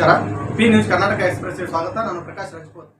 ನಮಸ್ಕಾರ. P news Karnataka ಎಕ್ಸ್ಪ್ರೆಸ್ಗೆ ಸ್ವಾಗತ. ನಾನು ಪ್ರಕಾಶ್ ರಾಜ್ಪೂತ್.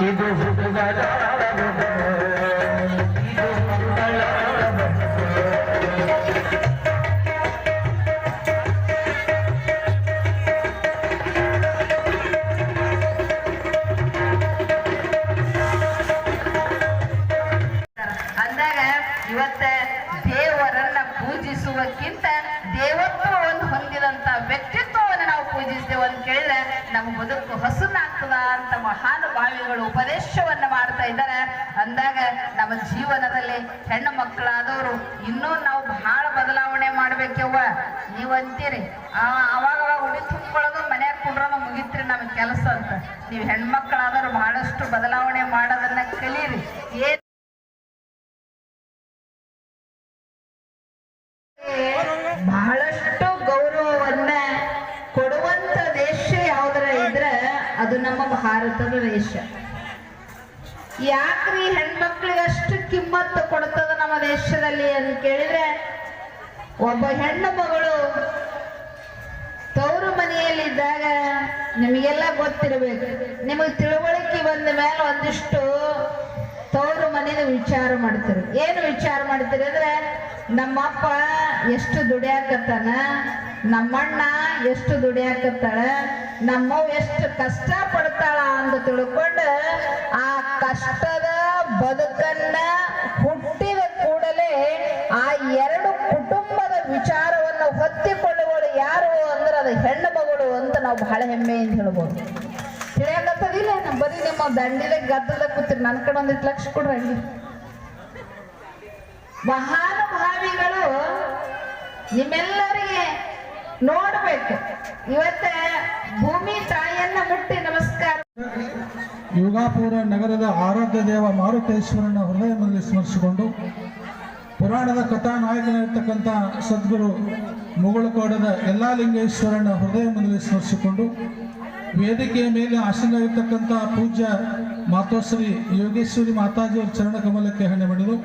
इहे जो ग्रुपो ಅಂತ ಮಹಾನುಭಾವಿಗಳು ಉಪದೇಶವನ್ನ ಮಾಡ್ತಾ ಇದ್ದಾರೆ. ಅಂದಾಗ ನಮ್ಮ ಜೀವನದಲ್ಲಿ ಹೆಣ್ಣು ಮಕ್ಕಳಾದವರು ಇನ್ನೂ ನಾವು ಬಹಳ ಬದಲಾವಣೆ ಮಾಡ್ಬೇಕವ್ವ ನೀವು ಅಂತೀರಿ. ಆ, ಅವಾಗ ಅವಾಗ ಉಡಿ ತುಂಬಿಕೊಳ್ಳೋದು ಮನ್ಯಾಗ ಕುಂಡ್ರೋದು ಮುಗಿತ್ರಿ ನಮ್ಮ ಕೆಲಸ ಅಂತ. ನೀವು ಹೆಣ್ಮಕ್ಳಾದವರು ಬಹಳಷ್ಟು ಬದಲಾವಣೆ ಮಾಡೋದನ್ನ ಕಲೀರಿ. ಏನ್ ಬಹಳಷ್ಟು ಗೌರವವನ್ನ ಅದು ನಮ್ಮ ಭಾರತದ ದೇಶ ಯಾಕ್ರಿ ಹೆಣ್ಮಕ್ಳಿಗೆ ಅಷ್ಟು ಕಿಮ್ಮತ್ತು ಕೊಡ್ತದ ನಮ್ಮ ದೇಶದಲ್ಲಿ ಅಂತ ಕೇಳಿದ್ರೆ, ಒಬ್ಬ ಹೆಣ್ಣು ಮಗಳು ತವರು ಮನೆಯಲ್ಲಿದ್ದಾಗ ನಿಮಗೆಲ್ಲ ಗೊತ್ತಿರಬೇಕು. ನಿಮಗೆ ತಿಳುವಳಿಕೆ ಬಂದ ಮೇಲೆ ಒಂದಿಷ್ಟು ತವರು ಮನೇಲಿ ವಿಚಾರ ಮಾಡ್ತೀರಿ. ಏನು ವಿಚಾರ ಮಾಡ್ತೀರಿ ಅಂದ್ರೆ, ನಮ್ಮಪ್ಪ ಎಷ್ಟು ದುಡಿಯಾಕತ್ತಾನ ನಮ್ಮಣ್ಣ ಎಷ್ಟು ದುಡಿಯಾಕತ್ತಾಳ ನಮ್ಮವ್ ಎಷ್ಟು ಕಷ್ಟ ಪಡ್ತಾಳ ಅಂತ ತಿಳ್ಕೊಂಡು ಆ ಕಷ್ಟದ ಬದುಕನ್ನ ಹುಟ್ಟಿದ ಕೂಡಲೇ ಆ ಎರಡು ಕುಟುಂಬದ ವಿಚಾರವನ್ನು ಹೊತ್ತಿಕೊಳ್ಳುವಳು ಯಾರು ಅಂದ್ರೆ ಅದು ಹೆಣ್ಣು ಮಗಳು ಅಂತ ನಾವು ಬಹಳ ಹೆಮ್ಮೆಯಿಂದ ಹೇಳ್ಬೋದು. ತಿಳಿಯಾಕತ್ತದಿಲ್ಲ ನಮ್ಮ ಬರೀ ನಿಮ್ಮ ದಂಡಿದ ಗದ್ದಲ ಕೂತಿರಿ ನನ್ನ ಕಡೆ ಒಂದಿತ್ತು ಲಕ್ಷ ಕೊಡ್ರಿ ಮಹಾನುಭಾವಿಗಳು ನಿಮ್ಮೆಲ್ಲರಿಗೆ ನೋಡ್ಬೇಕು. ಇವತ್ತ ಭೂಮಿ ತಾಯಿಯನ್ನ ಮುಟ್ಟಿ ನಮಸ್ಕಾರ. ಯೋಗಾಪುರ ನಗರದ ಆರಾಧ್ಯ ದೇವ ಮಾರುತೇಶ್ವರನ ಹೃದಯದಲ್ಲಿ ಸ್ಮರಿಸಿಕೊಂಡು ಪುರಾಣದ ಕಥಾನಾಯಕನಿರ್ತಕ್ಕಂಥ ಸದ್ಗುರು ಮುಗಳಕೋಡದ ಎಲ್ಲಾ ಲಿಂಗೇಶ್ವರನ ಹೃದಯದಲ್ಲಿ ಸ್ಮರಿಸಿಕೊಂಡು ವೇದಿಕೆಯ ಮೇಲೆ ಆಸೀನವಿರ್ತಕ್ಕಂಥ ಪೂಜ್ಯ ಮಾತೋಶ್ರೀ ಯೋಗೇಶ್ವರಿ ಮಾತಾಜಿಯವರ ಚರಣ ಕಮಲಕ್ಕೆ ಹಣ್ಣೆ ಮಾಡಿದು